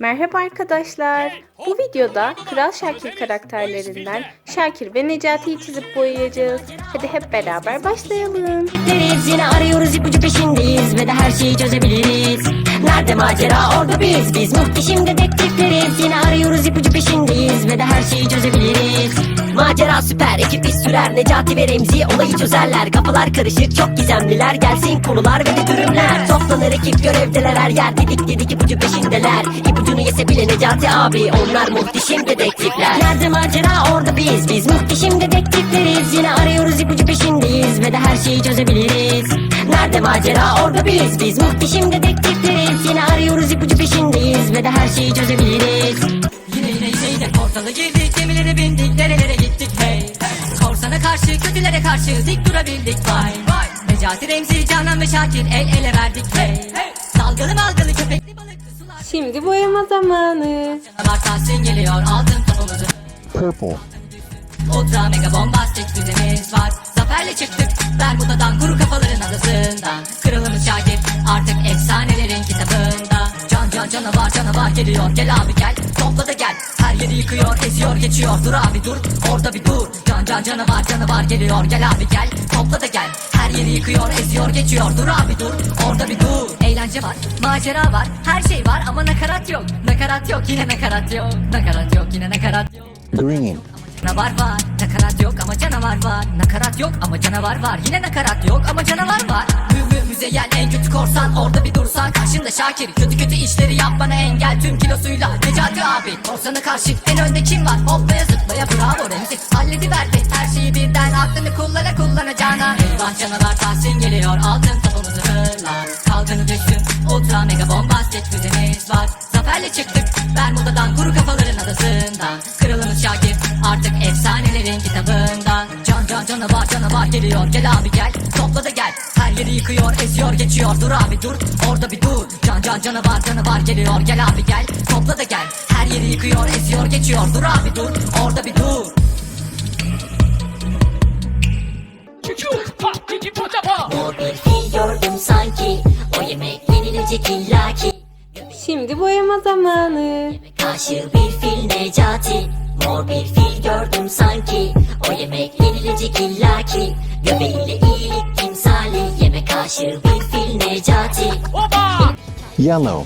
Merhaba arkadaşlar. Bu videoda Kral Şakir karakterlerinden Şakir ve Necati'yi çizip boyayacağız. Hadi hep beraber başlayalım. Yine arıyoruz ipucu peşindeyiz ve de her şeyi çözebiliriz. Nerede macera orada biz biz muhteşem dedektifleriz yine arıyoruz ipucu peşindeyiz ve de her şeyi çözebiliriz. Macera süper ekip biz sürer. Necati ve Remzi olayı çözerler. Kafalar karışık çok gizemliler. Gelsin konular ve de durumlar Toplanır ekip görevdeler her yer. Dedik dedik ipucu peşindeler. İpucunu yese bile Necati abi. Onlar muhteşem dedektifler. Nerede macera? Orada biz. Biz muhteşem dedektifleriz. Yine arıyoruz ipucu peşindeyiz. Ve de her şeyi çözebiliriz. Nerede macera? Orada biz. Biz muhteşem dedektifleriz. Yine arıyoruz ipucu peşindeyiz. Ve de her şeyi çözebiliriz. Yine yine yine yine portalı girdik Kötülere karşı dik durabildik. Vay vay. Necati Remzi Canan ve Şakir el ele verdik. Hey Dalgalı malgalı köpekli balıklı sular. Şimdi boyama zamanı. Tahsin geliyor altın topumuzu purple, Ultra mega bombastik füzemiz var. Zaferle çıktık Bermuda'dan kuru kafaların adasından. Kralımız Şakir artık efsanelerin kitabında. Can can canavar canavar geliyor. Gel abi gel. Topla da gel. Her yeri yıkıyor eziyor geçiyor. Dur abi dur. Orada bir dur. Can can canavar canavar geliyor. Gel abi gel. Topla da gel. Her yeri yıkıyor eziyor geçiyor. Dur abi dur. Orada bir dur. Eğlence var macera var. Her şey var ama nakarat yok. Nakarat yok yine nakarat yok. Nakarat yok yine nakarat yok. Green, Canavar var, nakarat yok ama canavar var. Nakarat yok ama canavar var. Yine nakarat yok ama canavar var. Mü mü müzeyyen en kötü korsan. Orada bir dursan karşında Şakir. Kötü kötü işleri yapmana engel. Tüm kilosuyla Necati abi. Korsana karşı. En önde kim var? Hoplaya zıplaya bravo Remzi. Hallediverdi her şeyi birden. Aklını kullana kullanacağına Eyvah canavar Tahsin geliyor. Altın topumuzu fırla Kalkanı düşsün. Ultra mega bombastik füzemiz var Zaferle çıktık. Bermuda'dan kuru kafaların adasından. Kralımız Şakir artık efsanelerin kitabından. Can can canavar canavar geliyor. Gel abi gel. Topla da gel. Her yeri yıkıyor eziyor geçiyor. Dur abi dur. Orada bir dur. Can can canavar canavar geliyor. Gel abi gel. Topla da gel. Her yeri yıkıyor eziyor geçiyor. Dur abi dur. Orada bir dur. Mor bir fil gördüm sanki. O yemek yenilecek illaki Şimdi boyama zamanı. Karşı bir fil Necati Mor bir fil gördüm sanki. O yemek yenilecek illaki Göbeğiyle iyilik timsali. Yemek karşı bir fil Necati. Yellow,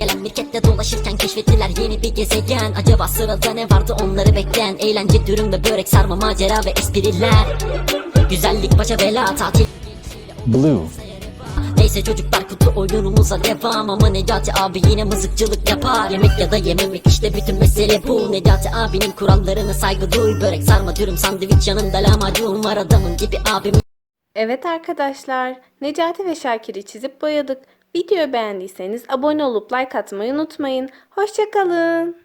Gelen mirkette dolaşırken keşfettiler yeni bir gezegen. Acaba sırada ne vardı onları bekleyen Eğlence, dürüm ve börek sarma macera ve espriler. Güzellik başa bela tatil. Blue, Neyse çocuklar kutu oyunumuza devam Ama Necati abi yine mızıkçılık yapar Yemek ya da yememek işte bütün mesele bu Necati abinin kurallarına saygı duy Börek sarma dürüm sandviç yanında lahmacun var adamın gibi abim Evet arkadaşlar, Necati ve Şakir'i çizip boyadık. Videoyu beğendiyseniz abone olup like atmayı unutmayın. Hoşçakalın.